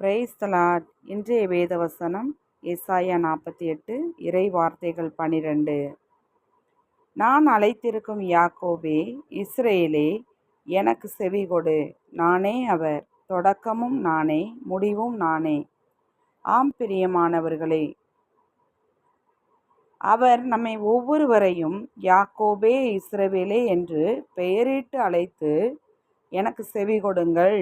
Price தலாட் இன்றைய வேதவசனம் எஸ்ஐயா நாற்பத்தி எட்டு இறை வார்த்தைகள் பனிரெண்டு. நான் அழைத்திருக்கும் யாக்கோவே இஸ்ரேலே எனக்கு செவி கொடு. நானே அவர் தொடக்கமும் நானே முடிவும் நானே. ஆம் பிரியமானவர்களே அவர் நம்மை ஒவ்வொருவரையும் யாக்கோபே இஸ்ரவேலே என்று பெயரிட்டு அழைத்து எனக்கு செவி கொடுங்கள்.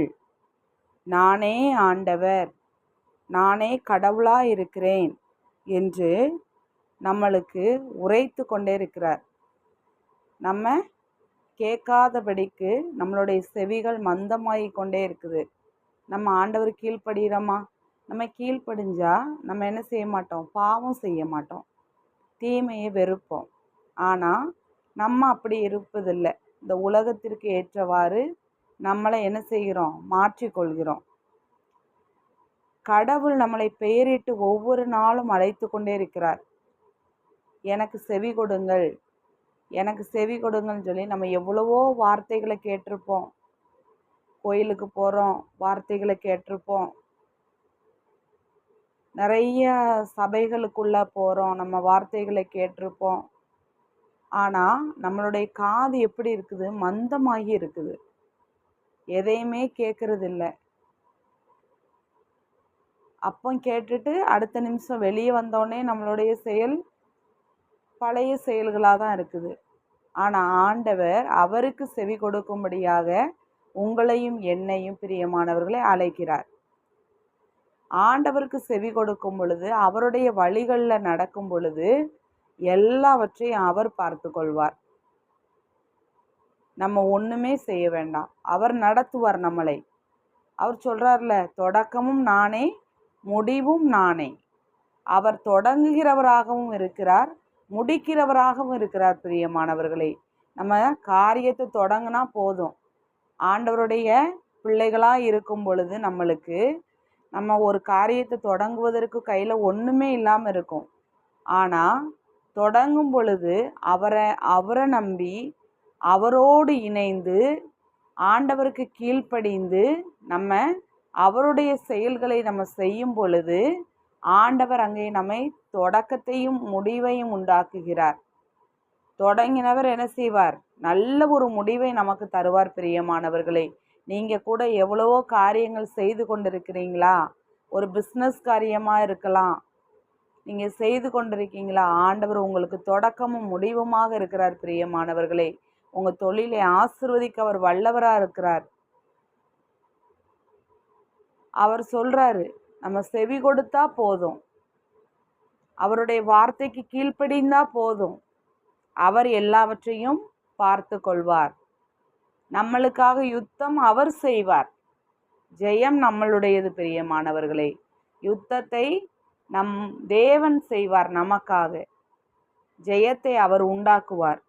நானே ஆண்டவர் நானே கடவுளாக இருக்கிறேன் என்று நம்மளுக்கு உரைத்து கொண்டே இருக்கிறார் நம்ம கேட்காதபடிக்கு நம்மளுடைய செவிகள் மந்தமாகி கொண்டே இருக்குது நம்ம ஆண்டவர் கீழ்ப்படுகிறோமா நம்ம கீழ்ப்படிஞ்சால் நம்ம என்ன செய்ய மாட்டோம்? பாவம் செய்ய மாட்டோம். தீமையை வெறுப்போம். ஆனால் நம்ம அப்படி இருப்பதில்லை. இந்த உலகத்திற்கு ஏற்றவாறு நம்மளை என்ன செய்கிறோம்? மாற்றிக்கொள்கிறோம். கடவுள் நம்மளை பெயரிட்டு ஒவ்வொரு நாளும் அழைத்து கொண்டே இருக்கிறார். எனக்கு செவி கொடுங்கள். எனக்கு செவி கொடுங்கன்னு சொல்லி நம்ம எவ்வளவோ வார்த்தைகளை கேட்டிருப்போம். கோயிலுக்கு போகிறோம் வார்த்தைகளை கேட்டிருப்போம். நிறைய சபைகளுக்குள்ளே போகிறோம் நம்ம வார்த்தைகளை கேட்டிருப்போம். ஆனால் நம்மளுடைய காது எப்படி இருக்குது? மந்தமாகி இருக்குது. எதையுமே கேட்குறதில்ல அப்போ கேட்டுட்டு அடுத்த நிமிஷம் வெளியே வந்தோடனே நம்மளுடைய செயல் பழைய செயல்களாக தான் இருக்குது. ஆனால் ஆண்டவர் அவருக்கு செவி கொடுக்கும்படியாக உங்களையும் என்னையும் பிரியமானவர்களை அழைக்கிறார். ஆண்டவருக்கு செவி கொடுக்கும் பொழுது அவருடைய வழிகளில் நடக்கும் பொழுது எல்லாவற்றையும் அவர் பார்த்து கொள்வார். நம்ம ஒன்றுமே செய்ய வேண்டாம். அவர் நடத்துவார் நம்மளை. அவர் சொல்கிறார்ல தொடக்கமும் நானே முடிவும் நானே. அவர் தொடங்குகிறவராகவும் இருக்கிறார் முடிக்கிறவராகவும் இருக்கிறார் பிரியமானவர்களே. நம்ம காரியத்தை தொடங்கினா போதும். ஆண்டவருடைய பிள்ளைகளாக இருக்கும் பொழுது நம்மளுக்கு நம்ம ஒரு காரியத்தை தொடங்குவதற்கு கையில் ஒன்றுமே இல்லாமல் இருக்கும். ஆனால் தொடங்கும் பொழுது அவரை அவரை நம்பி அவரோடு இணைந்து ஆண்டவருக்கு கீழ்ப்படிந்து நம்ம அவருடைய செயல்களை நம்ம செய்யும் பொழுது ஆண்டவர் அங்கே நம்மை தொடக்கத்தையும் முடிவையும் உண்டாக்குகிறார். தொடங்கினவர் என்ன செய்வார்? நல்ல ஒரு முடிவை நமக்கு தருவார் பிரியமானவர்களே. நீங்கள் கூட எவ்வளவோ காரியங்கள் செய்து கொண்டிருக்கிறீங்களா? ஒரு பிஸ்னஸ் காரியமாக இருக்கலாம். நீங்கள் செய்து கொண்டிருக்கீங்களா? ஆண்டவர் உங்களுக்கு தொடக்கமும் முடிவுமாக இருக்கிறார் பிரியமானவர்களே. உங்கள் தொழிலை ஆசிர்வதிக்க அவர் வல்லவராக இருக்கிறார். அவர் சொல்கிறாரு நம்ம செவி கொடுத்தா போதும். அவருடைய வார்த்தைக்கு கீழ்ப்படிந்தா போதும். அவர் எல்லாவற்றையும் பார்த்து கொள்வார். நம்மளுக்காக யுத்தம் அவர் செய்வார். ஜெயம் நம்மளுடையது பிரியமானவர்களே. யுத்தத்தை நம் தேவன் செய்வார் நமக்காக. ஜெயத்தை அவர் உண்டாக்குவார்.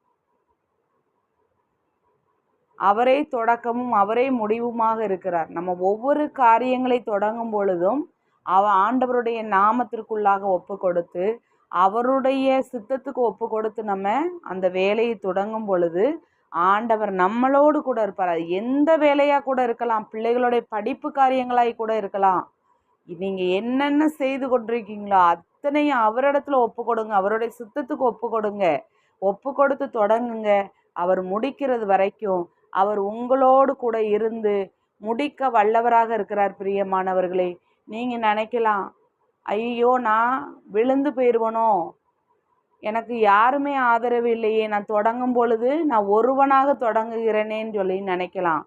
அவரே தொடக்கமும் அவரே முடிவுமாக இருக்கிறார். நம்ம ஒவ்வொரு காரியங்களை தொடங்கும் பொழுதும் அவ ஆண்டவருடைய நாமத்திற்குள்ளாக ஒப்பு கொடுத்து அவருடைய சித்தத்துக்கு ஒப்பு கொடுத்து நம்ம அந்த வேலையை தொடங்கும் பொழுது ஆண்டவர் நம்மளோடு கூட இருப்பார். அது எந்த வேலையாக கூட இருக்கலாம் பிள்ளைகளுடைய படிப்பு காரியங்களாய் கூட இருக்கலாம். நீங்கள் என்னென்ன செய்து கொண்டிருக்கீங்களோ அத்தனையும் அவரிடத்துல ஒப்பு கொடுங்க. அவருடைய சித்தத்துக்கு ஒப்பு கொடுங்க. ஒப்பு கொடுத்து தொடங்குங்க. அவர் முடிக்கிறது வரைக்கும் அவர் உங்களோடு கூட இருந்து முடிக்க வல்லவராக இருக்கிறார் பிரியமானவர்களே. நீங்கள் நினைக்கலாம் ஐயோ நான் விழுந்து போயிடுவனோ எனக்கு யாருமே ஆதரவு இல்லையே. நான் தொடங்கும் பொழுது நான் ஒருவனாக தொடங்குகிறேனேன்னு சொல்லி நினைக்கலாம்.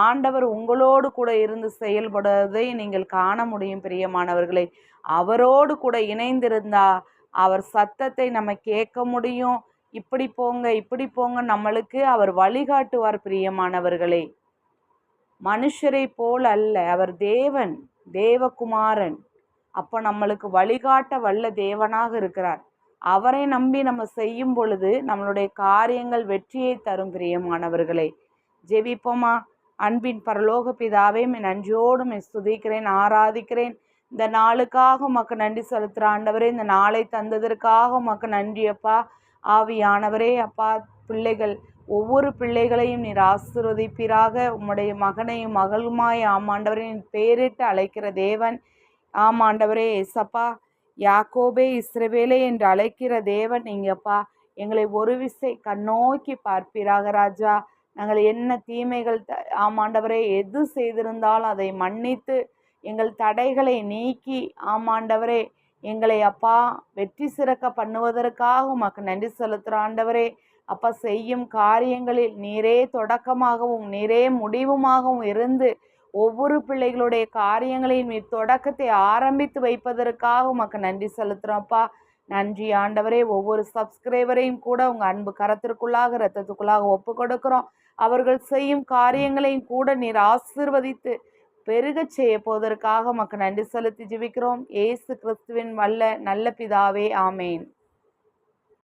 ஆண்டவர் உங்களோடு கூட இருந்து செயல்படுவதை நீங்கள் காண முடியும் பிரியமானவர்களே. அவரோடு கூட இணைந்திருந்தா அவர் சத்தத்தை நம்ம கேட்க முடியும். இப்படி போங்க இப்படி போங்க நம்மளுக்கு அவர் வழிகாட்டுவார் பிரியமானவர்களே. மனுஷரை போல் அல்ல அவர் தேவன் தேவகுமாரன். அப்போ நம்மளுக்கு வழிகாட்ட வல்ல தேவனாக இருக்கிறார். அவரை நம்பி நம்ம செய்யும் பொழுது நம்மளுடைய காரியங்கள் வெற்றியை தரும் பிரியமானவர்களே. ஜெபிப்போமா? அன்பின் பரலோக பிதாவே என் நன்றியோடு மெய் ஸ்துதிக்கிறேன் ஆராதிக்கிறேன். இந்த நாளுக்காக உமக்கு நன்றி செலுத்துகிற ஆண்டவரே இந்த நாளை தந்ததற்காக உமக்கு நன்றியப்பா ஆவியானவரே அப்பா பிள்ளைகள் ஒவ்வொரு பிள்ளைகளையும் நீர் ஆசிர்வதிப்பீராக. உம்முடைய மகனையும் மகளுமாய் ஆமாண்டவரின் பேரிட்டு அழைக்கிற தேவன். ஆமாண்டவரே எசப்பா யாக்கோபே இஸ்ரவேலே என்று அழைக்கிற தேவன் நீங்கப்பா. எங்களை ஒரு விசை கண்ணோக்கி பார்ப்பீராக ராஜா. நாங்கள் என்ன தீமைகள் த ஆமாண்டவரே எது செய்திருந்தாலும் அதை மன்னித்து எங்கள் தடைகளை நீக்கி ஆமாண்டவரே எங்களை அப்பா வெற்றி சிறக்க பண்ணுவதற்காக உமக்கு நன்றி செலுத்துகிற ஆண்டவரே. அப்பா செய்யும் காரியங்களில் நீரே தொடக்கமாகவும் நீரே முடிவுமாகவும் இருந்து ஒவ்வொரு பிள்ளைகளுடைய காரியங்களையும் நீர் தொடக்கத்தை ஆரம்பித்து வைப்பதற்காக உமக்கு நன்றி செலுத்துகிறோம்ப்பா நன்றி ஆண்டவரே. ஒவ்வொரு சப்ஸ்கிரைபரையும் கூட உங்கள் அன்பு கரத்திற்குள்ளாக ரத்தத்துக்குள்ளாக ஒப்பு கொடுக்குறோம். அவர்கள் செய்யும் காரியங்களையும் கூட நீர் ஆசிர்வதித்து பெருகச் செய்ய போவதற்காக உமக்கு நன்றி செலுத்தி ஜிபிக்கிறோம். ஏசு கிறிஸ்துவின் வல்ல நல்ல பிதாவே ஆமேன்.